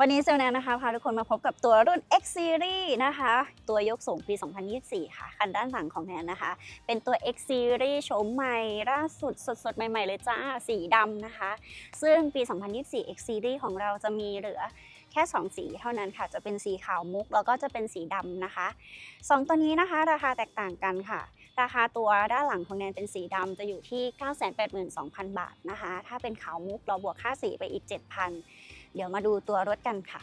วันนี้เซลแนนนะคะพาทุกคนมาพบกับตัวรุ่น X Series นะคะ ตัวยกสูงปี 2024 ค่ะ คันด้านหลังของแนนนะคะ เป็นตัว X Series โฉมใหม่ล่าสุดสดๆ ใหม่ ๆ เลยจ้า สีดำนะคะ ซึ่งปี 2024 X Series ของเราจะมีเหลือแค่ 2 สีเท่านั้นค่ะ จะเป็นสีขาวมุก แล้วก็จะเป็นสีดำนะคะ 2 ตัวนี้นะคะ ราคาแตกต่างกันค่ะ ราคาตัวด้านหลังของแนนเป็นสีดำจะอยู่ที่ 982,000 บาทนะคะ ถ้าเป็นขาวมุกเราบวกค่าสีไปอีก 7,000 เดี๋ยวมาดูตัวรถกันค่ะ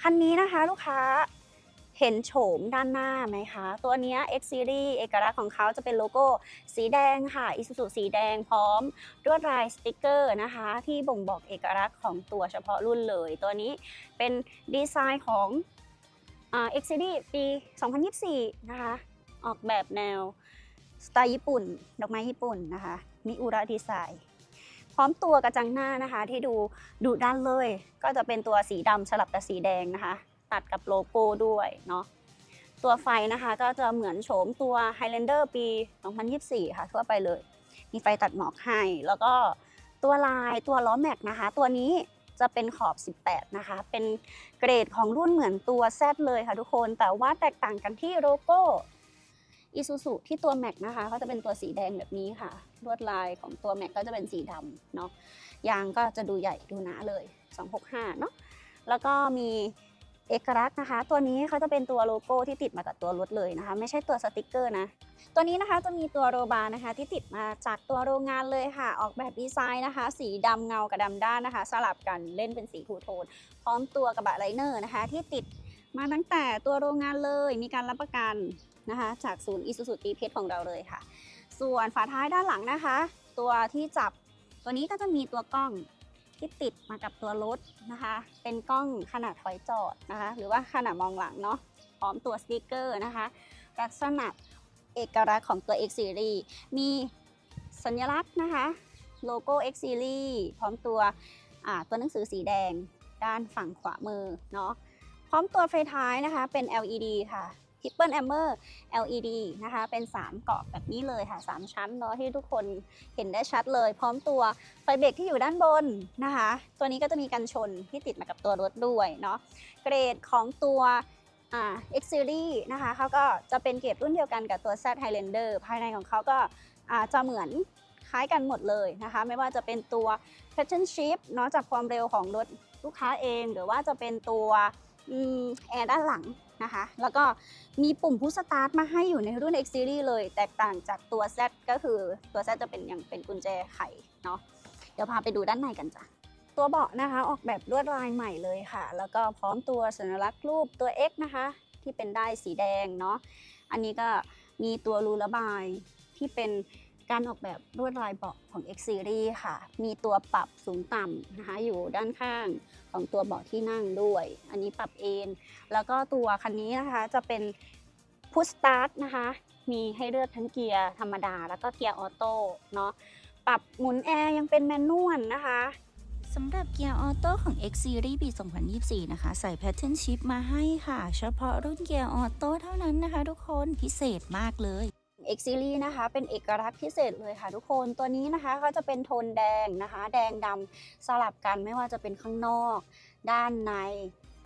คันนี้นะคะลูกค้าเห็นโฉมด้านหน้าไหมคะ ตัวนี้ X Series เอกลักษณ์ของเขาจะเป็นโลโก้สีแดงค่ะ Isuzu สีแดงพร้อมลวดลายสติกเกอร์นะคะ ที่บ่งบอกเอกลักษณ์ของตัวเฉพาะรุ่นเลย ตัวนี้เป็นดีไซน์ของอ่า X Series ปี 2024 นะคะ ออกแบบแนว สไตล์ญี่ปุ่น ดอกไม้ญี่ปุ่นนะคะ มิอุระดีไซน์ ร้อมตัวกระจังหน้านะคะ ที่ดูดุดันเลย ก็จะเป็นตัวสีดำสลับกับสีแดงนะคะ ตัดกับโลโก้ด้วยเนาะตัวไฟนะคะก็จะเหมือนโฉมตัว Highlander ปี 2024 ค่ะ ทั่วไปเลย มีไฟตัดหมอกให้ แล้วก็ตัวลายตัวล้อแม็กนะคะ ตัวนี้จะเป็นขอบ 18 นะคะ เป็นเกรดของรุ่นเหมือนตัว Z เลยค่ะทุกคน แต่ว่าแตกต่างกันที่โลโก้ อีซูซูที่ตัวแม็กนะคะเขาจะเป็นตัวสีแดงแบบนี้ค่ะลวดลายของตัวแม็กก็จะเป็นสีดำเนาะยางก็จะดูใหญ่ดูหนาเลย 265 เนาะแล้วก็มีเอกลักษณ์นะคะ ตัวนี้เขาจะเป็นตัวโลโก้ที่ติดมากับตัวรถเลยนะคะ ไม่ใช่ตัวสติกเกอร์นะ ตัวนี้นะคะจะมีตัวโรบานะคะ ที่ติดมาจากตัวโรงงานเลยค่ะ ออกแบบดีไซน์นะคะ สีดำเงากับดำด้านนะคะ สลับกันเล่นเป็นสีทูโทน พร้อมตัวกระบะไลเนอร์นะคะ ที่ติดมาตั้งแต่ตัวโรงงานเลย มีการรับประกัน นะคะ จากศูนย์อิสุสุตีเพชรของเราเลยค่ะ ส่วนฝาท้ายด้านหลังนะคะ ตัวที่จับตัวนี้ก็จะมีตัวกล้องที่ติดมากับตัวรถนะคะ เป็นกล้องขนาดถอยจอดนะคะ หรือว่าขนาดมองหลังเนาะพร้อมตัวสติกเกอร์นะคะ ลักษณะเอกลักษณ์ของตัว X Series มีสัญลักษณ์นะคะ โลโก้ X Series พร้อมตัวตัวหนังสือสีแดงด้านฝั่งขวามือเนาะพร้อมตัวไฟท้ายนะคะเป็น LED ค่ะ Triple Amber LED นะคะ เป็น 3 เกาะแบบนี้เลยค่ะ 3 ชั้นเนาะที่ทุกคนเห็นได้ชัดเลย พร้อมตัวไฟเบรกที่อยู่ด้านบนนะคะ ตัวนี้ก็จะมีกันชนที่ติดมากับตัวรถด้วยเนาะเกรดของตัวอ่า X Series นะคะเขาก็จะเป็นเกรดรุ่นเดียวกันกับตัว Z Highlander ภายในของเขาก็จะเหมือนคล้ายกันหมดเลยนะคะ ไม่ว่าจะเป็นตัว Pattern Shift เนาะจากความเร็วของรถลูกค้าเอง หรือว่าจะเป็นตัวแอร์ด้านหลัง นะคะ แล้วก็มีปุ่มพุชสตาร์ทมาให้อยู่ในรุ่น X Series เลย แตกต่างจากตัว Z ก็คือตัว Z จะเป็นอย่างเป็นกุญแจไขเนาะ เดี๋ยวพาไปดูด้านในกันจ้ะ ตัวเบาะนะคะ ออกแบบลวดลายใหม่เลยค่ะ แล้วก็พร้อมตัวสัญลักษณ์รูปตัว X นะคะ ที่เป็นได้สีแดงเนาะ อันนี้ก็มีตัวรูระบายที่เป็น การออกแบบลวดลายเบาะของ X Series ค่ะ มีตัวปรับสูงต่ำนะคะ อยู่ด้านข้างของตัวเบาะที่นั่งด้วย อันนี้ปรับเอนแล้วก็ตัวคันนี้นะคะจะเป็นพุชสตาร์ทนะคะ มีให้เลือกทั้งเกียร์ธรรมดา แล้วก็เกียร์ออโต้เนาะ ปรับหมุนแอร์ยังเป็นแมนนวลนะคะสำหรับเกียร์ออโต้ของ X Series ปี 2024 นะคะ ใส่ Pattern Shift มาให้ค่ะ เฉพาะรุ่นเกียร์ออโต้เท่านั้นนะคะทุกคนพิเศษมากเลย X Series นะคะ เป็นเอกลักษณ์พิเศษเลยค่ะทุกคน ตัวนี้นะคะก็จะเป็นโทนแดงนะคะ แดงดำสลับกันไม่ว่าจะเป็นข้างนอก ด้านใน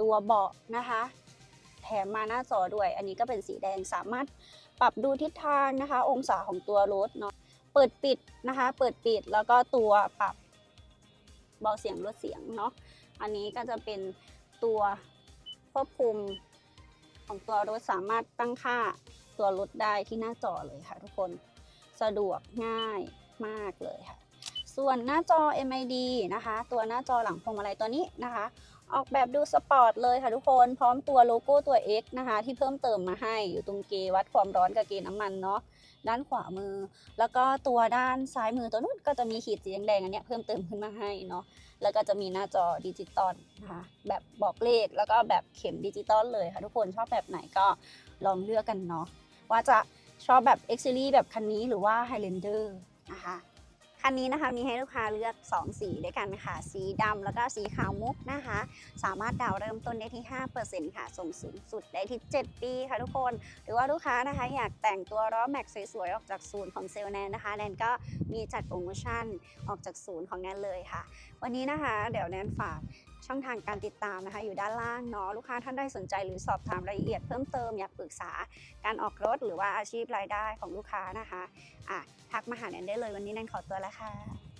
ตัวเบาะนะคะ แถมมาหน้าจอด้วย อันนี้ก็เป็นสีแดงสามารถปรับดูทิศทางนะคะ องศาของตัวรถเนาะ เปิดปิดนะคะ เปิดปิดแล้วก็ตัวปรับเบาเสียงลดเสียงเนาะ อันนี้ก็จะเป็นตัวควบคุมของตัวรถสามารถตั้งค่า ตัวรถได้ที่หน้าจอเลยค่ะทุกคน สะดวกง่ายมากเลยค่ะ ส่วนหน้าจอ MID นะคะ ตัวหน้าจอหลังพวงมาลัยตัวนี้นะคะ ออกแบบดูสปอร์ตเลยค่ะทุกคนพร้อมตัวโลโก้ตัว X นะคะ ที่เพิ่มเติมมาให้อยู่ตรงเกวัดความร้อนกับเกน้ำมันเนาะด้านขวามือ แล้วก็ตัวด้านซ้ายมือตัวนู้นก็จะมีขีดสีแดงๆอันเนี้ยเพิ่มเติมขึ้นมาให้เนาะแล้วก็จะมีหน้าจอดิจิตอลนะคะแบบบอกเลขแล้วก็แบบเข็มดิจิตอลเลยค่ะทุกคนชอบแบบไหนก็ลองเลือกกันเนาะว่าจะชอบแบบ X Series แบบคันนี้หรือว่า Highlander นะคะ คันนี้นะคะมีให้ลูกค้าเลือก 2 สีด้วยกันค่ะ สีดำแล้วก็สีขาวมุกนะคะ สามารถดาวน์เริ่มต้นได้ที่ 5%ค่ะ ส่งสูงสุดได้ที่ 7 ปีค่ะทุกคน หรือว่าลูกค้านะคะอยากแต่งตัวล้อแม็กสวยๆ ออกจากศูนย์ของเซลล์แนนนะคะแนนก็มีจัดโปรโมชั่นออกจากศูนย์ของแนนเลยค่ะ วันนี้นะคะ เดี๋ยวแนนฝาก ช่องทางการติดตามนะคะ อยู่ด้านล่างเนาะลูกค้าท่านใดสนใจหรือสอบถามรายละเอียดเพิ่มเติมอยากปรึกษาการออกรถหรือว่าอาชีพรายได้ของลูกค้านะคะอะทักมาหาแนนได้เลยวันนี้แนนขอตัวแล้วค่ะ